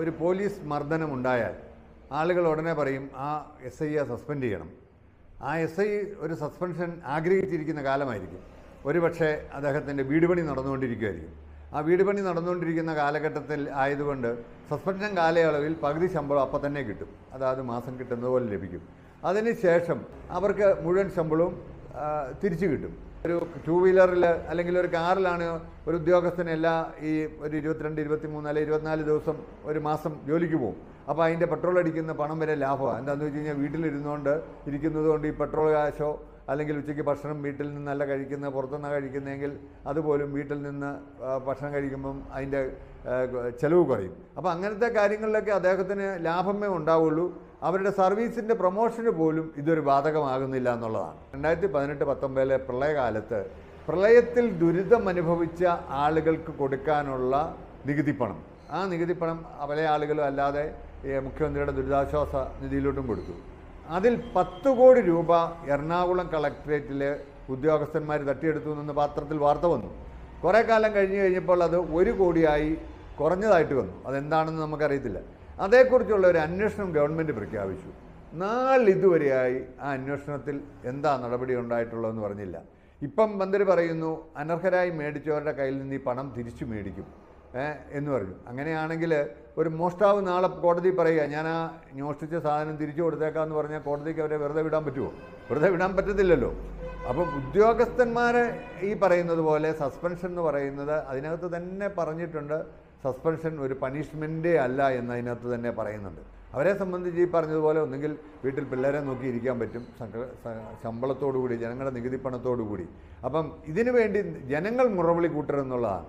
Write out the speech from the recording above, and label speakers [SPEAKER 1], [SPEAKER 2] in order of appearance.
[SPEAKER 1] ഒരു പോലീസ് മർദ്ദനം ഉണ്ടായാൽ ആളുകൾ ഉടനെ പറയും ആ എസ് ഐയെ സസ്പെൻഡ് ചെയ്യണം. ആ എസ് ഐ ഒരു സസ്പെൻഷൻ ആഗ്രഹിച്ചിരിക്കുന്ന കാലമായിരിക്കും. ഒരുപക്ഷെ അദ്ദേഹത്തിന്റെ വീട് പണി നടന്നുകൊണ്ടിരിക്കുമായിരിക്കും. ആ വീട് പണി നടന്നുകൊണ്ടിരിക്കുന്ന കാലഘട്ടത്തിൽ ആയതുകൊണ്ട് സസ്പെൻഷൻ കാലയളവിൽ പകുതി ശമ്പളം അപ്പം തന്നെ കിട്ടും. അതായത് മാസം കിട്ടുന്നതുപോലെ ലഭിക്കും. അതിനുശേഷം അവർക്ക് മുഴുവൻ ശമ്പളവും തിരിച്ചു കിട്ടും. ഒരു ടൂ വീലറിൽ അല്ലെങ്കിൽ ഒരു കാറിലാണ് ഒരു ഉദ്യോഗസ്ഥന് എല്ലാ ഈ ഒരു ഇരുപത്തിരണ്ട് ഇരുപത്തി മൂന്ന് അല്ലെങ്കിൽ ഇരുപത്തിനാല് ദിവസം ഒരു മാസം ജോലിക്ക് പോകും. അപ്പോൾ അതിന്റെ പെട്രോൾ അടിക്കുന്ന പണം വരെ ലാഭമാണ് എന്താണെന്ന് വെച്ച് കഴിഞ്ഞാൽ വീട്ടിലിരുന്നുകൊണ്ട് ഇരിക്കുന്നത് കൊണ്ട് ഈ പെട്രോൾ കാശോ അല്ലെങ്കിൽ ഉച്ചയ്ക്ക് ഭക്ഷണം വീട്ടിൽ നിന്നല്ല കഴിക്കുന്നത് പുറത്തുനിന്നാണ് കഴിക്കുന്നതെങ്കിൽ അതുപോലും വീട്ടിൽ നിന്ന് ഭക്ഷണം കഴിക്കുമ്പം അതിന്റെ ചെലവ് കുറയും. അപ്പോൾ അങ്ങനത്തെ കാര്യങ്ങളിലൊക്കെ അദ്ദേഹത്തിന് ലാഭമേ ഉണ്ടാവുള്ളൂ. അവരുടെ സർവീസിന്റെ പ്രൊമോഷന് പോലും ഇതൊരു ബാധകമാകുന്നില്ല എന്നുള്ളതാണ്. രണ്ടായിരത്തി പതിനെട്ട് പത്തൊമ്പതിലെ പ്രളയകാലത്ത് പ്രളയത്തിൽ ദുരിതം അനുഭവിച്ച ആളുകൾക്ക് കൊടുക്കാനുള്ള നികുതിപ്പണം. ആ നികുതിപ്പണം പല ആളുകളും അല്ലാതെ മുഖ്യമന്ത്രിയുടെ ദുരിതാശ്വാസ നിധിയിലോട്ടും കൊടുത്തു. അതിൽ പത്ത് കോടി രൂപ എറണാകുളം കളക്ടറേറ്റിലെ ഉദ്യോഗസ്ഥന്മാർ തട്ടിയെടുത്തു എന്ന് പാത്രത്തിൽ വാർത്ത വന്നു. കുറേ കാലം കഴിഞ്ഞ് കഴിഞ്ഞപ്പോൾ അത് ഒരു കോടിയായി കുറഞ്ഞതായിട്ട് വന്നു. അതെന്താണെന്ന് നമുക്കറിയത്തില്ല. അതേക്കുറിച്ചുള്ള ഒരു അന്വേഷണം ഗവൺമെന്റ് പ്രഖ്യാപിച്ചു. നാളിതുവരെയായി ആ അന്വേഷണത്തിൽ എന്താ നടപടി ഉണ്ടായിട്ടുള്ളതെന്ന് പറഞ്ഞില്ല. ഇപ്പം മന്ത്രി പറയുന്നു അനർഹരായി മേടിച്ചവരുടെ കയ്യിൽ നിന്ന് ഈ പണം തിരിച്ചു മേടിക്കും. എന്ന് പറഞ്ഞു. അങ്ങനെയാണെങ്കിൽ ഒരു മോഷ്ടാവ് നാളെ കോടതി പറയുക ഞാൻ ആ മോഷ്ടിച്ച സാധനം തിരിച്ചു കൊടുത്തേക്കാന്ന് പറഞ്ഞാൽ കോടതിക്ക് അവരെ വെറുതെ വിടാൻ പറ്റുമോ വെറുതെ വിടാൻ പറ്റത്തില്ലല്ലോ. അപ്പം ഉദ്യോഗസ്ഥന്മാരെ ഈ പറയുന്നത് പോലെ സസ്പെൻഷൻ എന്ന് പറയുന്നത് അതിനകത്ത് തന്നെ പറഞ്ഞിട്ടുണ്ട്. സസ്പെൻഷൻ ഒരു പണിഷ്മെന്റേ അല്ല എന്നതിനകത്ത് തന്നെ പറയുന്നുണ്ട്. അവരെ സംബന്ധിച്ച് ഈ പറഞ്ഞതുപോലെ ഒന്നുകിൽ വീട്ടിൽ പിള്ളേരെ നോക്കി ഇരിക്കാൻ പറ്റും ശമ്പളത്തോടു കൂടി ജനങ്ങളുടെ നികുതി കൂടി അപ്പം ഇതിനു വേണ്ടി ജനങ്ങൾ മുറവിളി കൂട്ടരുന്നുള്ളതാണ്.